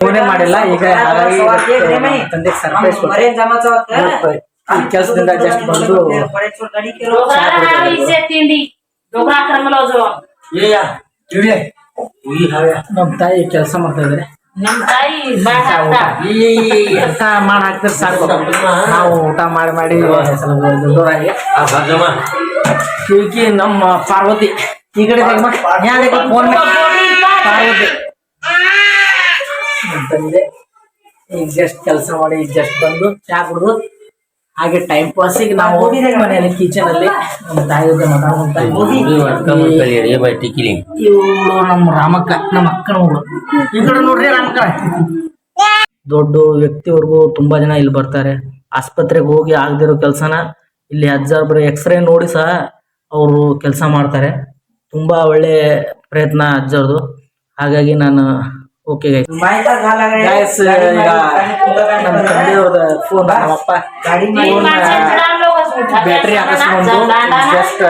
ಫೋನೇ ಮಾಡಿಲ್ಲ ಈಗ ಹಾಗಾಗಿ ಕೆಲಸದಿಂದ ಜಸ್ಟ್ ಬಂದು ನಮ್ ತಾಯಿ ಕೆಲಸ ಮಾಡ್ತಾ ಇದ್ರೆ ಸಾಕು. ನಾವು ಊಟ ಮಾಡಿ ಮಾಡಿ ಕಿವಿಕಿ ನಮ್ಮ ಪಾರ್ವತಿ. ಈ ಕಡೆ ಫೋನ್ ಪಾರ್ವತಿ. ನಮ್ಮ ತಂದೆ ಈಗ ಜಸ್ಟ್ ಕೆಲಸ ಮಾಡಿ ಈಗ ಜಸ್ಟ್ ಬಂದು ಚಾ ಕುಡಿದು ಹಾಗೆ ಟೈಮ್ ಪಾಸಿಗೆ ನಾವು ಮನೆಯಲ್ಲಿ ಕಿಚನ್ ಅಲ್ಲಿ. ನಮ್ಮ ತಾಯಿ ಜೊತೆ ಮಾತಾಡ್ಕೊಂತ ಇದ್ವಿ. ಇವಳು ನಮ್ಮ ರಾಮಕ್ಕ, ನಮ್ಮ ಅಕ್ಕನ ಮಗಳು ಈ ಕಡೆ ನೋಡ್ರಿ ರಾಮಕ್ಕ. ದೊಡ್ಡ ವ್ಯಕ್ತಿವರೆಗೂ ತುಂಬಾ ಜನ ಇಲ್ಲಿ ಬರ್ತಾರೆ. ಆಸ್ಪತ್ರೆಗೆ ಹೋಗಿ ಆಗದಿರೋ ಕೆಲಸನ ಇಲ್ಲಿ ಅಜ್ಜಾಬ್ರು ಎಕ್ಸ್ರೇ ನೋಡಿ ಸಹ ಅವರು ಕೆಲಸ ಮಾಡ್ತಾರೆ. ತುಂಬಾ ಒಳ್ಳೆ ಪ್ರಯತ್ನ ಅಜ್ಜರ್ದು ಹಾಗಾಗಿ ನಾನು ಓಕೆ ಗೈಸ್ ಈಗ ನಮ್ಮ ತಂದೆಯವ್ರದ ಫೋನ್ ನಮ್ಮಪ್ಪ ಫೋನ್ ಬ್ಯಾಟ್ರಿ ಹಾಕಿಸ್ಕೊಂಡು ಜಸ್ಟ್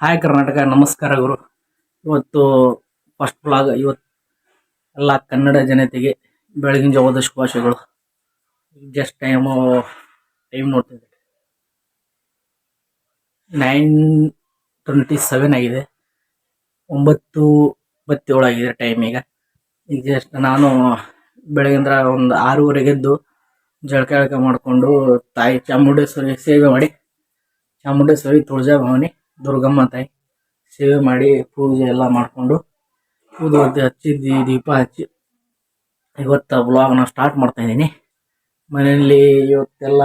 ಹಾಯ್ ಕರ್ನಾಟಕ ನಮಸ್ಕಾರ ಗುರು. ಇವತ್ತು ಫಸ್ಟ್ ಬ್ಲಾಗ್ ಇವತ್ತು ಎಲ್ಲ ಕನ್ನಡ ಜನತೆಗೆ ಬೆಳಗಿನ ಜಾವದ ಶುಭಾಶಯಗಳು. ಜಸ್ಟ್ ಟೈಮು ಟೈಮ್ ನೋಡ್ತಿದ್ದೆ. ನೈನ್ ಟ್ವೆಂಟಿ ಸೆವೆನ್ ಆಗಿದೆ. ಒಂಬತ್ತು, ಇಪ್ಪತ್ತೇಳು ಆಗಿದೆ ಟೈಮ್ ಈಗ. ಈಗ ಜಸ್ಟ್ ನಾನು ಬೆಳಗಿಂದ್ರ ಒಂದು ಆರೂವರೆಗೆ ಎದ್ದು ಜಳಕ ಗಿಳಕ ಮಾಡಿಕೊಂಡು ತಾಯಿ ಚಾಮುಂಡೇಶ್ವರಿ ಸೇವೆ ಮಾಡಿ, ಚಾಮುಂಡೇಶ್ವರಿ ತುಳಜಾ ಭವಾನಿ ದುರ್ಗಮ್ಮ ತಾಯಿ ಸೇವೆ ಮಾಡಿ ಪೂಜೆ ಎಲ್ಲ ಮಾಡಿಕೊಂಡು ಊದುಬತ್ತಿ ಹಚ್ಚಿ ದೀಪ ಹಚ್ಚಿ ಇವತ್ತು ಬ್ಲಾಗ್ನ ಸ್ಟಾರ್ಟ್ ಮಾಡ್ತಾಯಿದ್ದೀನಿ ಮನೆಯಲ್ಲಿ ಇವತ್ತೆಲ್ಲ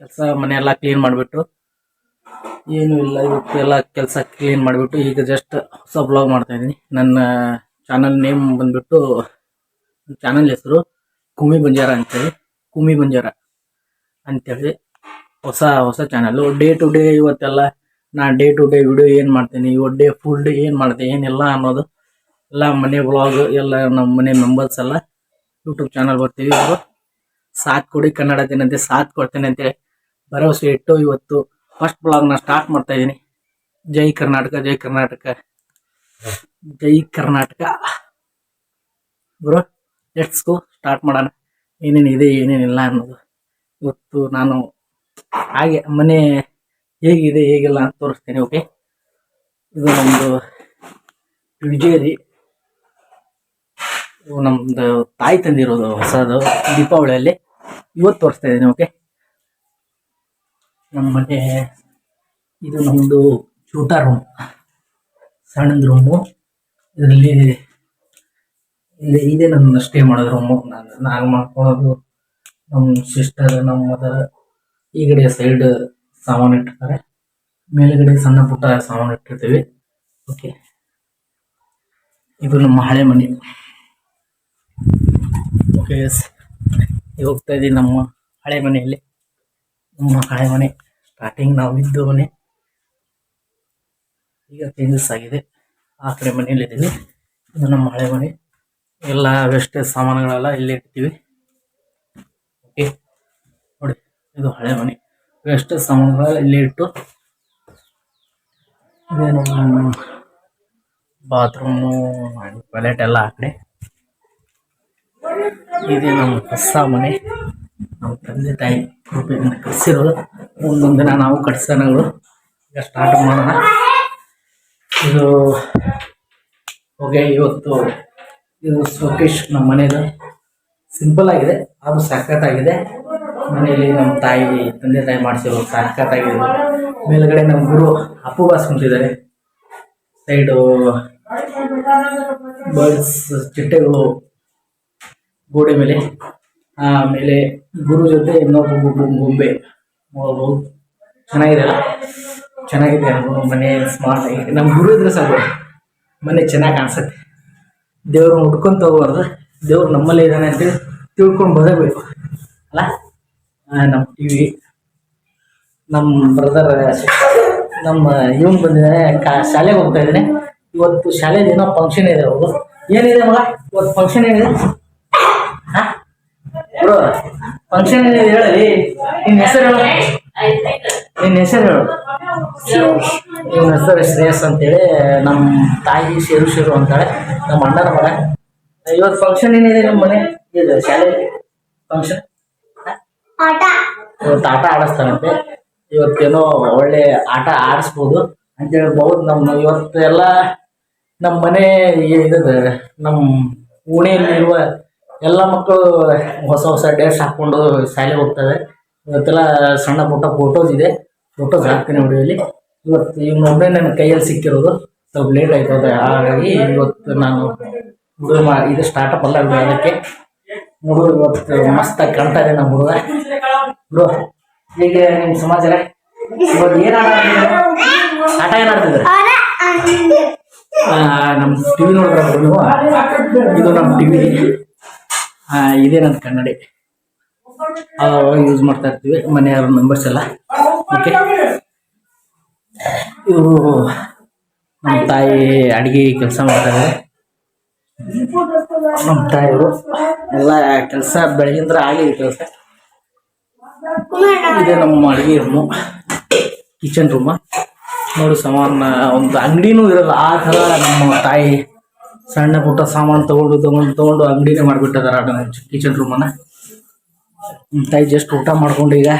ಕೆಲಸ ಮನೆಯೆಲ್ಲ ಕ್ಲೀನ್ ಮಾಡಿಬಿಟ್ಟು ಏನು ಇಲ್ಲ, ಇವತ್ತೆಲ್ಲ ಕೆಲಸ ಕ್ಲೀನ್ ಮಾಡಿಬಿಟ್ಟು ಈಗ ಜಸ್ಟ್ ಹೊಸ ಬ್ಲಾಗ್ ಮಾಡ್ತಾ ಇದ್ದೀನಿ. ನನ್ನ ಚಾನಲ್ ನೇಮ್ ಬಂದ್ಬಿಟ್ಟು ಚಾನಲ್ ಹೆಸರು ಕುಮಿ ಬಂಜಾರ ಅಂತೇಳಿ. ಕುಮಿ ಬಂಜಾರ ಅಂತೇಳಿ ಹೊಸ ಹೊಸ ಚಾನಲ್ಲು ಡೇ ಟು ಡೇ ಇವತ್ತೆಲ್ಲ ನಾ ಡೇ ಟು ಡೇ ವಿಡಿಯೋ ಏನು ಮಾಡ್ತೀನಿ ಇವತ್ತು ಡೇ ಫುಲ್ ಡೇ ಏನು ಮಾಡ್ತೀನಿ, ಏನಿಲ್ಲ ಅನ್ನೋದು ಎಲ್ಲ ಮನೆ ಬ್ಲಾಗ್ ಎಲ್ಲ ನಮ್ಮ ಮನೆ ಮೆಂಬರ್ಸ್ ಎಲ್ಲ ಯೂಟ್ಯೂಬ್ ಚಾನಲ್ ಬರ್ತೀವಿ. ಇವರು ಸಾಥ್ ಕೊಡಿ, ಕನ್ನಡ ದಿನಂತೆ ಸಾಥ್ ಕೊಡ್ತೇನೆ ಅಂತೇಳಿ ಭರವಸೆ ಇಟ್ಟು ಇವತ್ತು ಫಸ್ಟ್ ಬ್ಲಾಗ್ನ ಸ್ಟಾರ್ಟ್ ಮಾಡ್ತಾ ಇದ್ದೀನಿ ಜೈ ಕರ್ನಾಟಕ ಜೈ ಕರ್ನಾಟಕ. ಜೈ Karnataka. Bro let's go start ಮಾಡೋಣ. ಏನೇನು ಇದೆ ಏನೇನಿಲ್ಲ ಅನ್ನೋದು. ಇವತ್ತು ನಾನು ಹಾಗೆ ಮನೆ ಹೇಗಿದೆ, ಹೇಗಿಲ್ಲ ಅಂತ ತೋರಿಸ್ತೀನಿ ಓಕೆ ಇದು ನಮ್ಮದು ವಿಜಯರಿ. ನಮ್ಮದು ತಾಯಿ ತಂದಿರೋದು ಹೊಸದು ದೀಪಾವಳಿಯಲ್ಲಿ. ಇವತ್ತು ತೋರಿಸ್ತಾ ಇದ್ದೀನಿ ಓಕೆ ನಮ್ಮ ಇದು ನಮ್ಮದು ಚೂಟ ರೂಮ್ ಸಣ್ಣದ ರೂಮು ಇದರಲ್ಲಿ ಇಲ್ಲಿ ಇದೆ ನನ್ನ ಸ್ಟೇ ಮಾಡೋದು ರೂಮು ನಾನು ನಾನು ಮಾಡ್ಕೊಳ್ಳೋದು ನಮ್ಮ ಸಿಸ್ಟರ್ ನಮ್ಮ ಮದರ್ ಈ ಕಡೆ ಸೈಡ್ ಸಾಮಾನು ಇಟ್ಟಿರ್ತಾರೆ. ಮೇಲ್ಗಡೆ ಸಣ್ಣ ಪುಟ್ಟ ಸಾಮಾನು ಇಟ್ಟಿರ್ತೀವಿ. ಓಕೆ ಇದು ನಮ್ಮ ಹಳೆ ಮನೆ. ಓಕೆ ಹೋಗ್ತಾ ಇದ್ದೀವಿ ನಮ್ಮ ಹಳೆ ಮನೆಯಲ್ಲಿ. ಹಳೆ ಮನೆ ಸ್ಟಾರ್ಟಿಂಗ್ ನಾವು ಇದ್ದು ಮನೆ. ಈಗ ಚೇಂಜಸ್ ಆಗಿದೆ. ಆ ಕಡೆ ಮನೆಯಲ್ಲಿ ಇದ್ದೀವಿ ಇದು ನಮ್ಮ ಹಳೆ ಮನೆ. ಎಲ್ಲ ವೇಸ್ಟೇಜ್ ಸಾಮಾನುಗಳೆಲ್ಲ ಇಲ್ಲಿ ಇಡ್ತೀವಿ ಓಕೆ ನೋಡಿ, ಇದು ಹಳೆ ಮನೆ. ವೇಸ್ಟೇಜ್ ಸಾಮಾನುಗಳೆಲ್ಲ ಇಲ್ಲಿ ಇಟ್ಟು ಇದೇನು ಬಾತ್ರೂಮು ಟಾಯ್ಲೆಟ್ ಎಲ್ಲ ಆ ಕಡೆ ಇದೆ ನಮ್ಮ ಹೊಸ ಮನೆ. ನಮ್ಮ ತಂದೆ ತಾಯಿ ಕೃಪೆಯಿಂದ ಕಟ್ಸಿರೋದು. ಒಂದೊಂದು ದಿನ ನಾವು ಕಟ್ಸೋಣಗಳು ಈಗ ಸ್ಟಾರ್ಟ್ ಮಾಡೋಣ. ಇದು ಓಕೆ ಇವತ್ತು ಇದು ಶೋಕೇಶ್ ನಮ್ಮ ಮನೇದು. ಸಿಂಪಲ್ ಆಗಿದೆ ಅದು ಸಖತ್ತಾಗಿದೆ ಮನೆಯಲ್ಲಿ ನಮ್ಮ ತಾಯಿ, ತಂದೆ ತಾಯಿ ಮಾಡಿಸಿರೋ ಸಖತ್ತಾಗಿದೆ ಮೇಲ್ಗಡೆ ನಮ್ಮ ಗುರು ಅಪ್ಪು ಬಾಸ್ ಕುಂತಿದ್ದಾರೆ ಸೈಡು ಬರ್ಡ್ಸ್ ಚಿಟ್ಟೆಗಳು ಗೋಡೆ ಮೇಲೆ. ಆಮೇಲೆ ಗುರು ಜೊತೆ ಇನ್ನೊಬ್ಬ ಗುಬ್ಬು ಗೊಂಬೆ ನೋಡ್ಬೋದು ಚೆನ್ನಾಗಿದೆ ಅಲ್ಲ? ಚೆನ್ನಾಗಿದೆ ಅನ್ಬೋದು. ಮನೆ ಸ್ಮಾರ್ಟ್ ಆಗಿದೆ ನಮ್ಮ ಗುರು ಇದ್ರೆ ಸಾಕು. ಮನೆ ಚೆನ್ನಾಗಿ ಕಾಣಿಸುತ್ತೆ. ದೇವ್ರನ್ನ ಹುಡ್ಕೊಂತ ಹೋಗ್ಬಾರ್ದು. ದೇವ್ರು ನಮ್ಮಲ್ಲೇ ಇದ್ದಾನೆ ಅಂತೇಳಿ ತಿಳ್ಕೊಂಡು ಬರಬೇಕು. ಅಲ್ಲ? ನಮ್ಮ ಟಿ ವಿ ನಮ್ಮ ಬ್ರದರ್ ನಮ್ಮ ಇವನ್ ಬಂದಿದ್ದಾನೆ ಕಾ, ಶಾಲೆಗೆ ಹೋಗ್ತಾ ಇದ್ದಾನೆ. ಇವತ್ತು ಶಾಲೆಯಲ್ಲಿ ಏನೋ ಫಂಕ್ಷನ್ ಇದೆ ಅವರು ಏನಿದೆ ಮಗ? ಇವತ್ತು ಫಂಕ್ಷನ್ ಏನಿದೆ? ಹಾ ಬ್ರೋ ಫಂಕ್ಷನ್ ಏನಿದೆ ಹೇಳಿ ನಿನ್ನ ಹೆಸರು ಹೇಳು. ನಿನ್ನ ಹೆಸರು ಹೇಳು. ಇವನ ಹೆಸರು ಶ್ರೇಯಸ್ ಅಂತೇಳಿ. ನಮ್ಮ ತಾಯಿ ಶೇರು ಶೇರು ಅಂತಾಳೆ. ನಮ್ಮ ಅಣ್ಣನ ಮಗ. ಇವತ್ತು ಫಂಕ್ಷನ್ ಏನಿದೆ ನಮ್ಮ ಮನೆ? ಇದು ಶಾಲೆಯಲ್ಲಿ ಫಂಕ್ಷನ್ ಇವತ್ತು ಆಟ ಆಡಿಸ್ತಾನಂತೆ. ಇವತ್ತೇನೋ ಒಳ್ಳೆ ಆಟ ಆಡಿಸ್ಬೋದು ಅಂತೇಳಿ ಬಹುದು ನಮ್ಮ ಇವತ್ತು ಎಲ್ಲ ನಮ್ಮ ಮನೆ ಇದು ನಮ್ಮ ಓಣಿಯಲ್ಲಿರುವ ಎಲ್ಲ ಮಕ್ಕಳು ಹೊಸ ಹೊಸ ಡ್ರೆಸ್ ಹಾಕ್ಕೊಂಡು ಶಾಲೆಗೆ ಹೋಗ್ತವೆ ಇವತ್ತೆಲ್ಲ ಸಣ್ಣ ಪುಟ್ಟ ಫೋಟೋಸ್ ಇದೆ. ಫೋಟೋಸ್ ಹಾಕ್ತೀನಿ ವಿಡಿಯೋಲಿ. ಇವತ್ತು ಇವನೊಬ್ಬನೇ ನನ್ನ ಕೈಯಲ್ಲಿ ಸಿಕ್ಕಿರೋದು. ಸ್ವಲ್ಪ ಲೇಟ್ ಆಯ್ತದೆ ಹಾಗಾಗಿ ಇವತ್ತು ನಾನು ಹುಡುಗರು ಮಾ ಇದು ಸ್ಟಾರ್ಟಪ್ ಅಲ್ಲ ಅದಕ್ಕೆ. ಹುಡುಗ ಇವತ್ತು ಮಸ್ತಾಗಿ ಕಾಣ್ತಾ ಇದೆ ನಮ್ಮ ಹುಡುಗ. ಬ್ರೋ ಈಗ ನಿಮ್ಮ ಸಮಾಜ ಇವತ್ತು ಏನು ಆಟ ಏನಾಡ್ತಿದ್ರೆ ನಮ್ಮ ಟಿವಿ ನೋಡಿದ್ರೆ ನೀವು? ಇದು ನಮ್ಮ ಟಿವಿ ಇದೇ ನನ್ನ ಕನ್ನಡಿ. ಯೂಸ್ ಮಾಡ್ತಾ ಇರ್ತೀವಿ, ಮನೆಯವ್ರ ಮೆಂಬರ್ಸ್ ಎಲ್ಲ. ಓಕೆ ಇವರು ನಮ್ಮ ತಾಯಿ ಅಡಿಗೆ ಕೆಲಸ ಮಾಡ್ತಾರೆ ನಮ್ಮ ತಾಯಿಯವರು ಎಲ್ಲ ಕೆಲಸ ಬೆಳಗಿಂದ್ರ ಆಗಿದೆ ಕೆಲಸ. ಇದೆ ನಮ್ಮ ಅಡಿಗೆ ರೂಮು ಕಿಚನ್ ರೂಮ ನೋಡಿ ಸಮಾನ, ಒಂದು ಅಂಗಡಿನೂ ಇರಲ್ಲ, ಆ ಥರ ನಮ್ಮ ತಾಯಿ ಸಣ್ಣ ಪುಟ್ಟ ಸಾಮಾನು ತಗೊಂಡು ತಗೊಂಡು ತಗೊಂಡು ಅಂಗಡಿನೇ ಮಾಡಿಬಿಟ್ಟದಾರ ಕಿಚನ್ ರೂಮನ್ನ ನಮ್ಮ ತಾಯಿ ಜಸ್ಟ್ ಊಟ ಮಾಡ್ಕೊಂಡು ಈಗ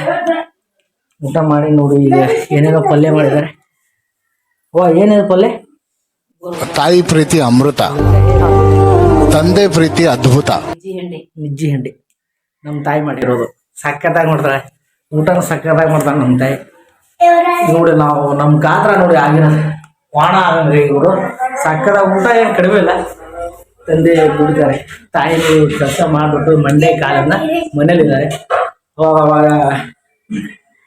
ಊಟ ಮಾಡಿ ನೋಡಿ ಈಗ ಏನೇನೋ ಪಲ್ಯ ಮಾಡಿದ್ದಾರೆ. ಓ ಏನೇನು ಪಲ್ಯ? ತಾಯಿ ಪ್ರೀತಿ ಅಮೃತ ತಂದೆ ಪ್ರೀತಿ ಅದ್ಭುತ. ನಿಜ್ಜಿ ಹಂಡಿ. ನಮ್ಮ ತಾಯಿ ಮಾಡಿರೋದು. ಸಕ್ಕತ್ತಾಗಿ ಮಾಡ್ತಾರೆ. ಊಟನ ಸಕ್ಕತ್ತಾಗಿ ಮಾಡ್ತಾರೆ ನಮ್ಮ ತಾಯಿ. ನೋಡಿ ನಾವು ನಮ್ಮ ಗಾತ್ರ ನೋಡಿ ಆಗಿನ ವಾಣ ಅಂದ್ರೆ ಇವರು. ಸಕ್ಕತ್ತಾಗಿ ಊಟ ಏನು ಕಡಿಮೆ ಇಲ್ಲ. ತಂದೆ ಕುಡಿತಾರೆ. ತಾಯಿ ಕೆಲಸ ಮಾಡಿಬಿಟ್ಟು ಮಂಡೆ ಕಾಲನ್ನ ಮನೇಲಿದ್ದಾರೆ. ಅವಾಗ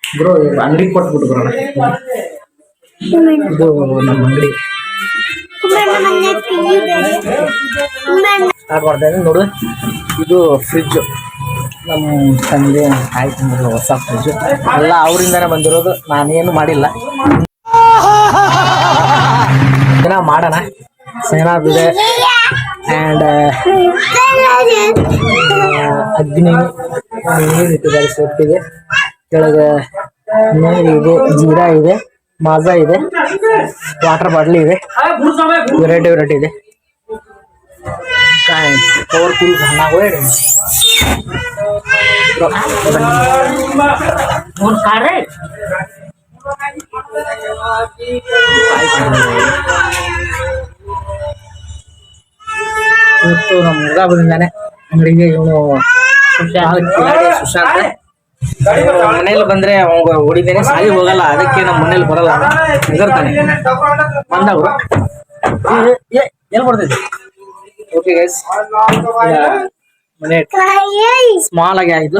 ಬ್ರೋ ಅಂಗಡಿ ಕೊಟ್ಬಿಟ್ಟು ಬರೋಣ. ಇದು ನಮ್ಮ ಅಂಗಡಿ. ಸ್ಟಾರ್ಟ್ ನೋಡು. ಇದು ಫ್ರಿಜ್ ನಮ್ಮ ತಂದೆ ಆಯ್ತು ಹೊಸ ಫ್ರಿಜ್ಜು ಎಲ್ಲ ಅವರಿಂದನೇ ಬಂದಿರೋದು. ನಾನೇನು ಮಾಡಿಲ್ಲ. ಮಾಡೋಣ. ಸೇನಾಗಿದೆ uh, ಆ್ಯಂಡ್ ಅಗ್ನಿ ನೀರಿಟ್ಟಿದ್ದಾರೆ ಸೊಪ್ಪಿಗೆ. ಕೆಳಗೆ ನೀರಿದೆ ಜೀರಾ ಇದೆ ಮಾಜಾ ಇದೆ ವಾಟರ್ ಬಾಟ್ಲಿ ಇದೆ ವೆರೈಟಿ ವೆರೈಟಿ ಇದೆ. ಕಾಯಿ ಕವರ್ ಕುರಿ ಹಣ್ಣಾಗೋ ಇವತ್ತು ನಮ್ಮ ಹುಡುಗ ಬಂದಿದ್ದಾನೆ. ಅಂಗಡಿಗೆ ಇವನು ಸುಶಾಂತ್ ಮನೇಲಿ ಬಂದ್ರೆ ಅವಾಗ ಹೊಡಿದೇನೆ ಸಾಲಿ ಹೋಗಲ್ಲ ಅದಕ್ಕೆ ನಮ್ಮ ಮನೇಲಿ ಬರಲ್ಲ. ಹೆದರ್ತಾನೆ. ಬಂದವರು ಏನ್ ಬರ್ತೈತಿ ಓಕೆ ಗೈಸ್ ಮನೆ ಸ್ಮಾಲ್ ಆಗಿ ಆಯ್ತು.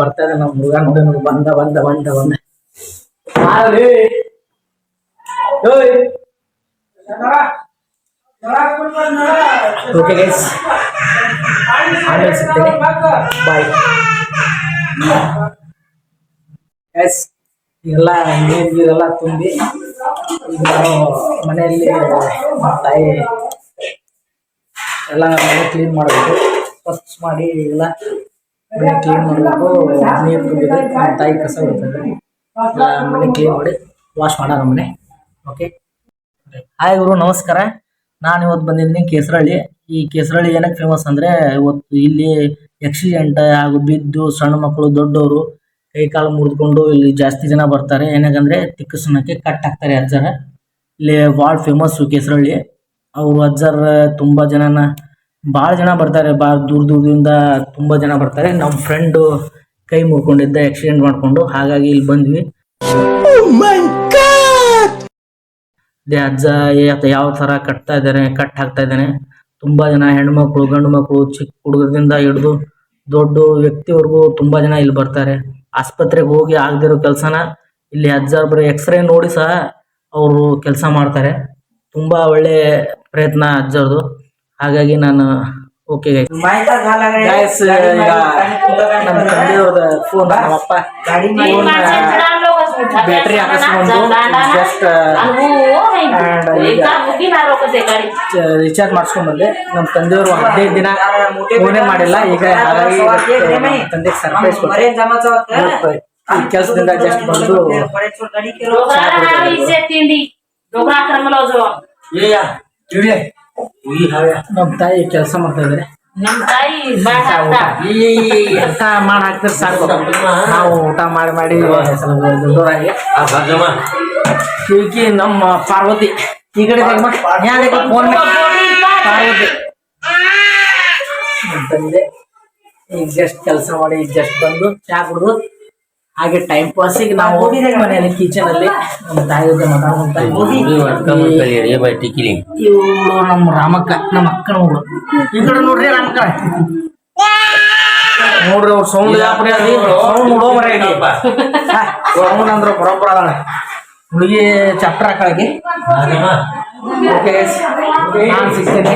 ಬರ್ತಾ ಇದೆ ನಮ್ಮ ಹುಡುಗ ನೋಡಿ. ಬಂದ ಬಂದ ಬಂದ ಬಂದ. ಓಕೆ ಗೈಸ್ ಆಮೇಲೆ ಸಿಗ್ತೇನೆ. ಬಾಯ್ ಗೈಸ್ ಎಲ್ಲ ನೀರು ಗೀರೆಲ್ಲ ತುಂಬಿ ಈಗ ನಾವು ಮನೆಯಲ್ಲಿ ತಾಯಿ ಎಲ್ಲ ಮನೆ ಕ್ಲೀನ್ ಮಾಡಬೇಕು. ಫಸ್ಟ್ ಮಾಡಿ ಎಲ್ಲ ಮನೆ ಕ್ಲೀನ್ ಮಾಡಬೇಕು. ನೀರು ತುಂಬಿದೆ ತಾಯಿ ಕಸ ಬರ್ತದೆ. ಮನೆ ಕ್ಲೀನ್ ಮಾಡಿ ವಾಶ್ ಮಾಡೋಣ ಮನೆ. ಓಕೆ ಹಾಯ್ ಗುರು, ನಮಸ್ಕಾರ. ನಾನು ಇವತ್ತು ಬಂದಿದ್ದೀನಿ ಕೇಸರಳ್ಳಿ ಈ ಕೇಸರಳ್ಳಿ ಏನಕ್ಕೆ ಫೇಮಸ್ ಅಂದರೆ ಇವತ್ತು ಇಲ್ಲಿ ಆಕ್ಸಿಡೆಂಟ್ ಹಾಗೂ ಬಿದ್ದು ಸಣ್ಣ ಮಕ್ಕಳು, ದೊಡ್ಡವರು ಕೈ ಕಾಲು ಮುರಿದುಕೊಂಡು ಇಲ್ಲಿ ಜಾಸ್ತಿ ಜನ ಬರ್ತಾರೆ. ಏನಕ್ಕಂದರೆ ತಿಕ್ಕಸನಕ್ಕೆ ಕಟ್ ಹಾಕ್ತಾರೆ ಅಜ್ಜರ. ಇಲ್ಲಿ ಭಾಳ ಫೇಮಸ್ಸು ಕೇಸರಳ್ಳಿ ಅವರು ಅಜ್ಜರ್ ತುಂಬ ಜನನ ಭಾಳ ಜನ ಬರ್ತಾರೆ. ಭಾಳ ದೂರ ದೂರದಿಂದ ತುಂಬ ಜನ ಬರ್ತಾರೆ. ನಮ್ಮ ಫ್ರೆಂಡು ಕೈ ಮುರ್ಕೊಂಡಿದ್ದ ಆಕ್ಸಿಡೆಂಟ್ ಮಾಡಿಕೊಂಡು ಹಾಗಾಗಿ ಇಲ್ಲಿ ಬಂದ್ವಿ. ಅದೇ ಅಜ್ಜ ಯಾವ- ಯಾವ ಥರ ಕಟ್ತಾ ಇದ್ದಾರೆ ಕಟ್ ಹಾಕ್ತಾ ಇದ್ದಾನೆ. ತುಂಬ ಜನ ಹೆಣ್ಮಕ್ಳು ಗಂಡು ಮಕ್ಕಳು ಚಿಕ್ಕ ಹುಡುಗರಿಂದ ಹಿಡಿದು ದೊಡ್ಡ ವ್ಯಕ್ತಿವರೆಗೂ ತುಂಬ ಜನ ಇಲ್ಲಿ ಬರ್ತಾರೆ. ಆಸ್ಪತ್ರೆಗೆ ಹೋಗಿ ಆಗದಿರೋ ಕೆಲಸನ ಇಲ್ಲಿ ಅಜ್ಜ ಬರೀ ಎಕ್ಸ್ರೇ ನೋಡಿ ಸಹ ಅವರು ಕೆಲಸ ಮಾಡ್ತಾರೆ. ತುಂಬ ಒಳ್ಳೆ ಪ್ರಯತ್ನ ಅಜ್ಜರದು ಹಾಗಾಗಿ ನಾನು ಓಕೆ ಗೈಸ್ ಈಗ ನಮ್ಮ ತಂದೆಯವ್ರದ ಫೋನ್ ನಮ್ಮಪ್ಪ ಫೋನ್ ಬ್ಯಾಟ್ರಿ ಹಾಕಿಸ್ಕೊಂಡು ಜಸ್ಟ್ ರಿಚಾರ್ಜ್ ಮಾಡಿಸ್ಕೊಂಡು ಬಂದೆ ನಮ್ಮ ತಂದೆಯವರು ಹದಿನೈದು ದಿನ ಫೋನೇ ಮಾಡಿಲ್ಲ ಈಗ ಹಾಗಾಗಿ ತಂದೆಗೆ ಸರ್ಪ್ರೈಸ್ ಕೆಲಸದಿಂದ ಜಸ್ಟ್ ಬಂದು ತಿಂಡಿ ನಮ್ಮ ತಾಯಿ ಕೆಲಸ ಮಾಡ್ತಾ ಇದ್ದಾರೆ ನಮ್ಮ ತಾಯಿ ಊಟ. ಮಾಡಿ ಹಾಕ್ತಾರೆ ಸಾಕು. ನಾವು ಊಟ ಮಾಡಿ ಮಾಡಿ ದೊಡ್ಡವರಾಗಿ. ನಮ್ಮ ಪಾರ್ವತಿ. ಈ ಕಡೆ ಫೋನ್ ಪಾರ್ವತಿ ಈಗ ಜಸ್ಟ್ ಕೆಲಸ ಮಾಡಿ ಜಸ್ಟ್ ಬಂದು ಚಾ ಕುಡಿದು ಹಾಗೆ ಟೈಮ್ ಪಾಸಿಗೆ ನಾವು ಮನೆಯಲ್ಲಿ ಕಿಚನ್ ಅಲ್ಲಿ. ನಮ್ಮ ತಾಯಿ ಜೊತೆ ಮಾತಾಡ್ಕೊಂತ ಇವು ನಮ್ಮ ರಾಮಕ್ಕ ನಮ್ಮ ಅಕ್ಕನ ಹುಡು ಈ ಕಡೆ ನೋಡ್ರಿ ರಾಮಕ್ಕ. ನೋಡ್ರಿ ಅವ್ರು ಸೌಂಡ್ ಸೌಂಡ್ ನೋಡೋ ಮರ ಸೌಂಡ್ ಅಂದ್ರೆ ಬರೋಬ್ಬರ ಅದಾಳ ಹುಡುಗಿ ಚಾಪ್ಟರ್ ಹಾಕಳಗೆ ಓಕೆ ನಾನು ಸಿಗ್ತೇನೆ.